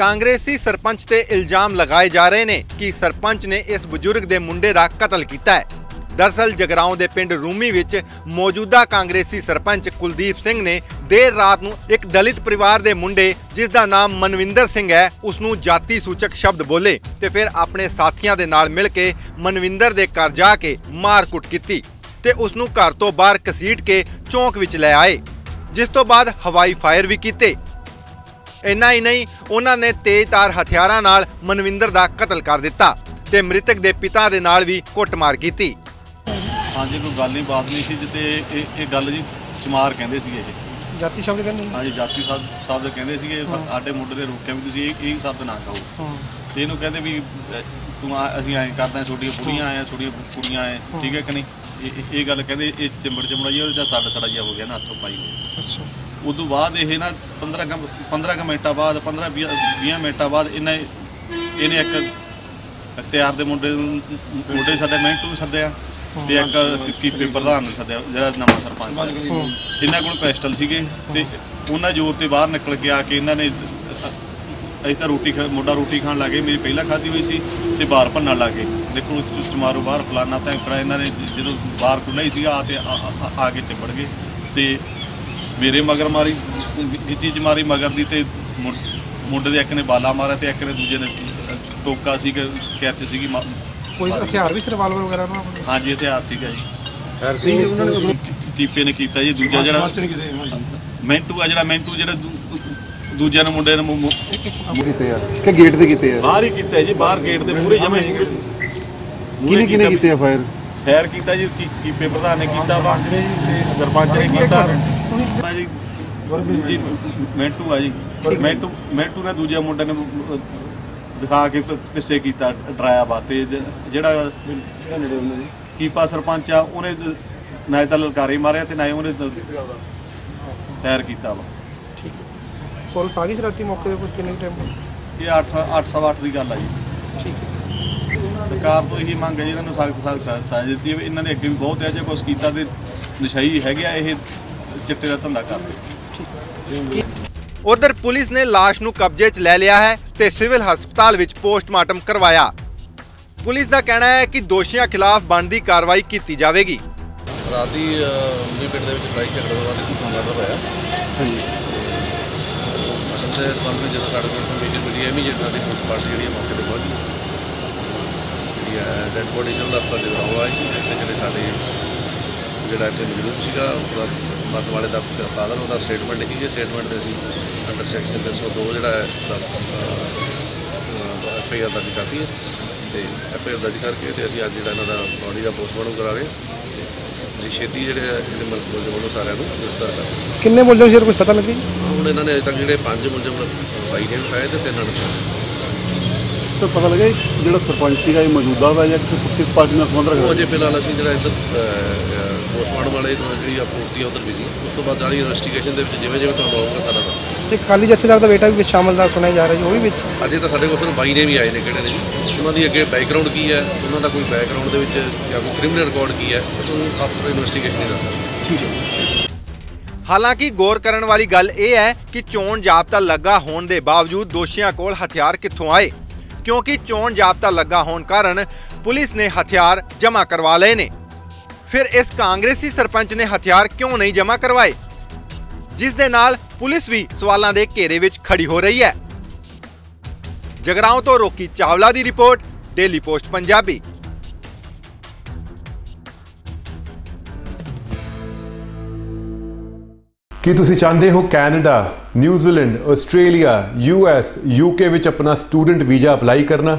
ਕਾਂਗਰਸੀ ਸਰਪੰਚ ਤੇ ਇਲਜ਼ਾਮ ਲਗਾਏ ਜਾ ਰਹੇ ਨੇ ਕਿ ਸਰਪੰਚ ਨੇ ਇਸ ਬਜ਼ੁਰਗ ਦੇ ਮੁੰਡੇ ਦਾ ਕਤਲ ਕੀਤਾ ਹੈ। ਦਰਸਲ ਜਗਰਾਉਂ ਦੇ ਪਿੰਡ ਰੂਮੀ ਵਿੱਚ ਮੌਜੂਦਾ ਕਾਂਗਰਸੀ ਸਰਪੰਚ ਕੁਲਦੀਪ ਸਿੰਘ ਨੇ ਦੇਰ ਰਾਤ ਨੂੰ ਇੱਕ ਦਲਿਤ ਪਰਿਵਾਰ ਦੇ ਮੁੰਡੇ, ਜਿਸ ਦਾ ਨਾਮ ਮਨਵਿੰਦਰ ਸਿੰਘ ਹੈ ਉਸ ਨੂੰ ਜਾਤੀ ਸੂਚਕ ਸ਼ਬਦ ਬੋਲੇ ਤੇ ਫਿਰ ਆਪਣੇ ਸਾਥੀਆਂ ਦੇ ਨਾਲ ਮਿਲ ਕੇ ਮਨਵਿੰਦਰ ਦੇ ਘਰ ਜਾ ਕੇ ਮਾਰ-ਕੁੱਟ ਕੀਤੀ ਤੇ ਉਸ ਨੂੰ ਘਰ ਤੋਂ ਬਾਹਰ ਘਸੀਟ ਕੇ ਚੌਂਕ ਵਿੱਚ ਲੈ ਆਏ, ਜਿਸ ਤੋਂ ਬਾਅਦ ਹਵਾਈ ਫਾਇਰ ਵੀ ਕੀਤੇ। ਇੰਨਾ ਹੀ ਨਹੀਂ, ਉਹਨਾਂ ਨੇ ਤੇਜ਼ਧਾਰ ਹਥਿਆਰਾਂ ਨਾਲ ਮਨਵਿੰਦਰ ਦਾ ਕਤਲ ਕਰ ਦਿੱਤਾ ਤੇ ਮ੍ਰਿਤਕ ਦੇ ਪਿਤਾ ਦੇ ਨਾਲ ਵੀ ਕੁੱਟਮਾਰ ਕੀਤੀ। ਹਾਂਜੀ, ਕੋਈ ਗੱਲ ਨਹੀਂ, ਬਾਤ ਨਹੀਂ ਸੀ ਜਿੱਤੇ ਇਹ ਇਹ ਗੱਲ ਜੀ, ਚਮਾਰ ਕਹਿੰਦੇ ਸੀਗੇ ਇਹ। ਜਾਤੀ ਸ਼ਬਦ ਕਹਿੰਦੇ ਨੇ? ਹਾਂਜੀ ਜਾਤੀ ਸਾਹਿਬ ਸਾਹਿਬ ਦੇ ਕਹਿੰਦੇ ਸੀਗੇ ਸਾਡੇ ਮੁੰਡੇ ਦੇ ਰੋਕਿਆ ਵੀ ਤੁਸੀਂ ਇਹ ਇਹ ਸ਼ਬਦ ਨਾ ਕਹੋ ਹਾਂ। ਤੇ ਇਹਨੂੰ ਕਹਿੰਦੇ ਵੀ ਅਹ, ਤੂੰ ਆ ਅਸੀਂ ਐਂ ਕਰਦੇ ਹਾਂ ਛੋਟੀਆਂ ਕੁੜੀਆਂ ਆਏ ਛੋਟੀਆਂ ਕੁੜੀਆਂ ਆਏ ਠੀਕ ਹੈ ਕਿ ਨਹੀਂ? ਇਹ- ਇਹ- ਇਹ ਗੱਲ ਕਹਿੰਦੇ ਇਹ ਚਿੰਬੜ ਚਿੰਬੜਾ ਜੀ ਉਹਦਾ ਸਾਡਾ ਸੜਾਈਆ ਹੋ ਗਿਆ ਨਾ ਹੱਥੋਂ ਪਾਈ ਹੋਈ। ਅੱਛਾ। ਉਦੋਂ ਬਾਅਦ ਇਹ ਨਾ 15 ਕੁ 15 ਕੁ ਮਿੰਟਾਂ ਬਾਅਦ 15 20 20 ਮਿੰਟਾਂ ਬਾਅਦ ਇਹਨੇ ਇਹਨੇ ਇੱਕ ਅਖਤਿਆਰ ਦੇ ਮੁੰਡੇ ਨੂੰ ਮੁੰਡੇ ਸਾਡੇ ਮਿੰਟੂ ਨੂੰ ਸੱਦਿਆ ਤੇ ਇੱਕ ਕੀਪੇ ਪ੍ਰਧਾਨ ਨੂੰ ਸੱਦਿਆ ਜਿਹੜਾ ਨਵਾਂ ਸਰਪੰਚ ਹੈ ਇਹਨਾਂ ਕੋਲ ਪਿਸਟਲ ਸੀਗੇ ਤੇ ਉਹਨਾਂ ਜੋਰ ਤੇ ਬਾਹਰ ਨਿਕਲ ਕੇ ਆ ਕੇ ਇਹਨਾਂ ਨੇ, ਅਸੀਂ ਤਾਂ ਰੋਟੀ ਖਾ- ਮੁੰਡਾ ਰੋਟੀ ਖਾਣ ਲੱਗੇ ਮੇਰੀ ਪਹਿਲਾਂ ਖਾਧੀ ਹੋਈ ਸੀ ਤੇ ਬਾਹਰ ਭੰਨਣ ਲੱਗੇ ਦੇਖੋ ਚਮਾਰੋ ਬਾਹਰ, ਫਲਾਨਾ ਧੈਂਕੜਾ ਇਹਨਾਂ ਨੇ ਜਦੋਂ ਬਾਹਰ ਖੁੱਲ੍ਹਾ ਹੀ ਸੀਗਾ, ਆ ਤੇ ਆ- ਆ- ਕੇ ਚਿੰਬੜ ਗਏ। ਤੇ ਮੇਰੇ ਮਗਰ ਮਾਰੀ ਗਿੱਚੀ ਚ ਮਾਰੀ ਮਗਰ ਦੀ ਤੇ ਮੁੰ- ਮੁੰਡੇ ਦੇ ਇੱਕ ਨੇ ਬਾਲਾ ਮਾਰਿਆ ਤੇ ਇੱਕ ਨੇ ਦੂਜੇ ਨੇ ਟੋਕਾ ਸੀ ਕਿ ਕੈਚ ਸੀਗੀ, ਮਾ- ਕੋਈ ਹਥਿਆਰ ਵੀ ਸੀ ਰਿਵਾਲਵਰ ਵਗੈਰਾ ਨਾ ਹਾਂਜੀ ਹਥਿਆਰ ਸੀਗਾ ਜੀ। ਕੀਪੇ ਨੇ ਕੀਤਾ ਜੀ ਦੂਜਾ ਜਿਹੜਾ ਮੈਂਟੂ ਆ ਜਿਹੜਾ ਮੈਂਟੂ ਜਿਹੜਾ ਦੂ- ਦੂਜੇ ਨੇ ਮੁੰਡੇ ਨੇ ਕੀਤੇ ਆ। ਕਿ ਗੇਟ ਤੇ ਕੀਤੇ ਆ? ਬਾਹਰ ਹੀ ਕੀਤਾ ਜੀ ਬਾਹਰ ਗੇਟ ਦੇ ਪੂਰੇ ਜਮੇ ਕਿਹਨੇ ਕਿਹਨੇ ਕੀਤੇ। ਆ ਫਾਇਰ? ਫੈਰ ਕੀਤਾ ਜੀ ਕੀ- ਕੀਪੇ ਪ੍ਰਧਾਨ ਨੇ ਕੀਤਾ ਵਾ? ਸਰਪੰਚ ਨੇ ਕੀਤਾ। ਜੀ। ਜੀ ਮੈਂਟੂ ਆ ਜੀ। ਮੈਂਟੂ ਮੈਂਟੂ ਨੇ ਦੂਜੇ ਮੁੰਡੇ ਨੇ ਦਿਖਾ ਕੇ ਪਿੱਛੇ ਕੀਤਾ ਡਰਾਇਆ ਵਾ ਤੇ ਜਿਹੜਾ ਕੀਪਾ ਸਰਪੰਚ ਆ ਉਹਨੇ ਦ- ਨਾ ਤਾਂ ਲਲਕਾਰੇ ਮਾਰਿਆ ਤੇ ਨਾ ਹੀ ਉਹਨੇ ਫੈਰ ਕੀਤਾ ਵਾ। ਪੁਲਿਸ ਆ ਗਈ ਸੀ ਰਾਤੀ ਮੌਕੇ ਦੇ ਉੱਪਰ ਕਿੰਨੇ ਟਾਈਮ ਇਹ 8 808 ਦੀ ਗੱਲ ਆ ਜੀ। ਠੀਕ ਸਰਕਾਰ ਤੋਂ ਇਹੀ ਮੰਗ ਹੈ ਜੀ ਇਹਨਾਂ ਨੂੰ ਸਖਤ ਸਖਤ ਸਜ਼ਾ ਦਿੱਤੀ ਹੈ ਇਹਨਾਂ ਨੇ ਅੱਗੇ ਵੀ ਬਹੁਤ ਹੈ ਜੇ ਕੁਛ ਕੀਤਾ ਤੇ ਨਸ਼ਈ ਹੈਗੇ ਆ ਇਹ ਚਿੱਟੇ ਦਾ ਧੰਦਾ ਕਰਦੇ। ਉਧਰ ਪੁਲਿਸ ਨੇ ਲਾਸ਼ ਨੂੰ ਕਬਜ਼ੇ 'ਚ ਲੈ ਲਿਆ ਹੈ ਤੇ ਸਿਵਲ ਹਸਪਤਾਲ ਵਿੱਚ ਪੋਸਟਮਾਰਟਮ ਕਰਵਾਇਆ। ਪੁਲਿਸ ਦਾ ਕਹਿਣਾ ਹੈ ਕਿ ਦੋਸ਼ੀਆਂ ਖਿਲਾਫ ਬਣਦੀ ਕਾਰਵਾਈ ਕੀਤੀ ਜਾਵੇਗੀ। ਰਾਤੀ ਵੀ ਪਿੰਡ ਦੇ ਵਿੱਚ ਲੜਾਈ ਝਗੜੇ ਤੋਂ ਬਾਅਦ ਇਸ ਮਾਮਲਾ ਹੋਇਆ। ਹਾਂਜੀ। ਅਸਲ ਤੇ ਸੰਬੰਧ ਵਿੱਚ ਜਦੋਂ ਸਾਡੇ ਕੋਲ ਇਨਫੋਰਮੇਸ਼ਨ ਮਿਲੀ ਹੈ ਇਮੀਡੀਏਟ ਸਾਡੀ ਪੁਲਿਸ ਪਾਰਟੀ ਜਿਹੜੀ ਹੈ ਮੌਕੇ ਤੇ ਪਹੁੰਚ ਗਈ। ਜਿਹੜੀ ਹੈ ਡੈਡ ਬੋਡੀ ਜਿਹੜਾ ਆਪਾਂ ਜਗਰਾਉਂ ਆਈ ਸੀ ਜਿਸ ਜਿਹੜੇ ਸਾਡੇ ਜਿਹੜਾ ਇੱਥੇ ਮੌਜੂਦ ਸੀਗਾ ਉਹਦਾ ਮਰਨ ਵਾਲੇ ਦਾ ਫਾਦਰ ਉਹਦਾ ਸਟੇਟਮੈਂਟ ਲਿਖੀ ਗਈ ਸਟੇਟਮੈਂਟ ਦੇ ਅਸੀਂ ਅੰਡਰ ਸੈਕਸ਼ਨ 302 ਜਿਹੜਾ ਹੈ ਐਫ ਆਈ ਆਰ ਦਰਜ ਕਰਤੀ ਹੈ। ਤੇ ਐਫ ਆਈ ਆਰ ਦਰਜ ਕਰਕੇ ਤੇ ਅਸੀਂ ਅੱਜ ਜਿਹੜਾ ਇਹਨਾਂ ਦਾ ਬੋਡੀ ਦਾ ਪੋਸਟਮਾਰਟਮ ਕਰਾ ਰਹੇ ਅਸੀਂ ਛੇਤੀ ਜਿਹੜੇ ਜਿਹੜੇ ਮਲਕ ਵੱਲੋਂ ਸਾਰਿਆਂ ਨੂੰ ਗ੍ਰਿਫਤਾਰ ਕਰ। ਕਿੰਨੇ ਮੁਲਜ਼ਮ ਸੀ ਕੁਝ ਪਤਾ ਲੱਗੀ ਹੁਣ ਇਹਨਾਂ ਨੇ ਅਜੇ ਤੱਕ ਜਿਹੜੇ ਪੰਜ ਮੁਲਜ਼ਮ ਬਾਈ ਨੇ ਉਠਾਏ ਤੇ ਤਿੰਨਾਂ ਨੂੰ। ਸਰ ਪਤਾ ਲੱਗਾ ਜਿਹੜਾ ਸਰਪੰਚ ਸੀਗਾ ਇਹ ਮੌਜੂਦਾ ਵਾ ਜਾਂ ਕਿਸੇ ਕਿਸ ਪਾਰਟੀ ਨਾਲ ਸੰਬੰਧ ਉਹ ਰੱਖਦਾ ਅਜੇ ਫਿਲਹਾਲ ਅਸੀਂ ਜਿਹੜਾ ਇੱਧਰ ਪੋਸਟਮਾਰਟਮ ਵਾਲੇ ਜਿਹੜੀ ਆਪੂਰਤੀ ਆ ਉਧਰ ਬਿਜ਼ੀ ਉਸ ਤੋਂ ਬਾਅਦ ਜਾਰੀ ਇਨਵੈਸਟੀਗੇਸ਼ਨ ਦੇ ਵਿੱਚ ਜਿਵੇਂ ਜਿਵੇਂ ਤੁਹਾਨੂੰ ਆਊਗਾ ਸਾਡਾ ਤਾਂ ਤੇ। ਕਾਲੀ ਜਥੇਦਾਰ ਦਾ ਬੇਟਾ ਵੀ ਵਿੱਚ ਸ਼ਾਮਲ ਦਾ ਸੁਣਿਆ ਜਾ ਰਿਹਾ ਜੀ ਉਹ ਵੀ ਵਿੱਚ? ਅਜੇ ਤਾਂ ਸਾਡੇ ਕੋਲ ਸਿਰਫ ਬਾਈ ਨੇ ਵੀ ਆਏ ਨੇ ਕਿਹੜੇ ਨੇ ਜੀ? ਉਹਨਾਂ ਦੀ ਅੱਗੇ ਬੈਕਗ੍ਰਾਉਂਡ ਕੀ ਹੈ? ਉਹਨਾਂ ਦਾ ਕੋਈ ਬੈਕਗ੍ਰਾਉਂਡ ਦੇ ਵਿੱਚ ਜਾਂ ਕੋਈ ਕ੍ਰਿਮੀਨਲ ਰਿਕਾਰਡ ਕੀ ਹੈ? ਉਹ ਆਫਟਰ ਇਨਵੈਸਟੀਗੇਸ਼ਨ ਹੀ ਦੱਸ ਸਕਦੇ ਠੀਕ ਹੈ ਹਾਲਾਂਕਿ ਗੌਰ ਕਰਨ ਵਾਲੀ ਗੱਲ ਇਹ ਹੈ ਕਿ ਚੋਣ ਜਾਬਤਾ ਲੱਗਾ ਹੋਣ ਦੇ ਬਾਵਜੂਦ ਦੋਸ਼ੀਆਂ ਕੋਲ ਹਥਿਆਰ ਕਿੱਥੋਂ ਆਏ? ਕਿਉਂਕਿ ਚੋਣ ਜਾਬਤਾ ਲੱਗਾ ਹੋਣ ਕਾਰਨ ਪੁਲਿਸ ਨੇ ਹਥਿਆਰ ਜਮ੍ਹਾਂ ਕਰਵਾ ਲਏ ਨੇ। ਫਿਰ ਇਸ ਕਾਂਗਰਸੀ ਸਰਪੰਚ ਨੇ ਹਥਿਆਰ ਕਿਉਂ ਨਹੀਂ ਜਮ੍ਹਾਂ ਕਰਵਾਏ? ਜਿਸ ਦੇ ਨਾਲ ਪੁਲਿਸ ਵੀ ਸਵਾਲਾਂ ਦੇ ਘੇਰੇ ਵਿੱਚ ਖੜੀ ਹੋ ਰਹੀ ਹੈ। ਜਗਰਾਉਂ ਤੋਂ ਰੋਕੀ ਚਾਵਲਾ ਦੀ ਰਿਪੋਰਟ, ਡੇਲੀ ਪੋਸਟ ਪੰਜਾਬੀ। ਕੀ ਤੁਸੀਂ ਚਾਹੁੰਦੇ ਹੋ Canada, New Zealand, Australia US UK ਵਿੱਚ ਆਪਣਾ ਸਟੂਡੈਂਟ ਵੀਜ਼ਾ ਅਪਲਾਈ ਕਰਨਾ?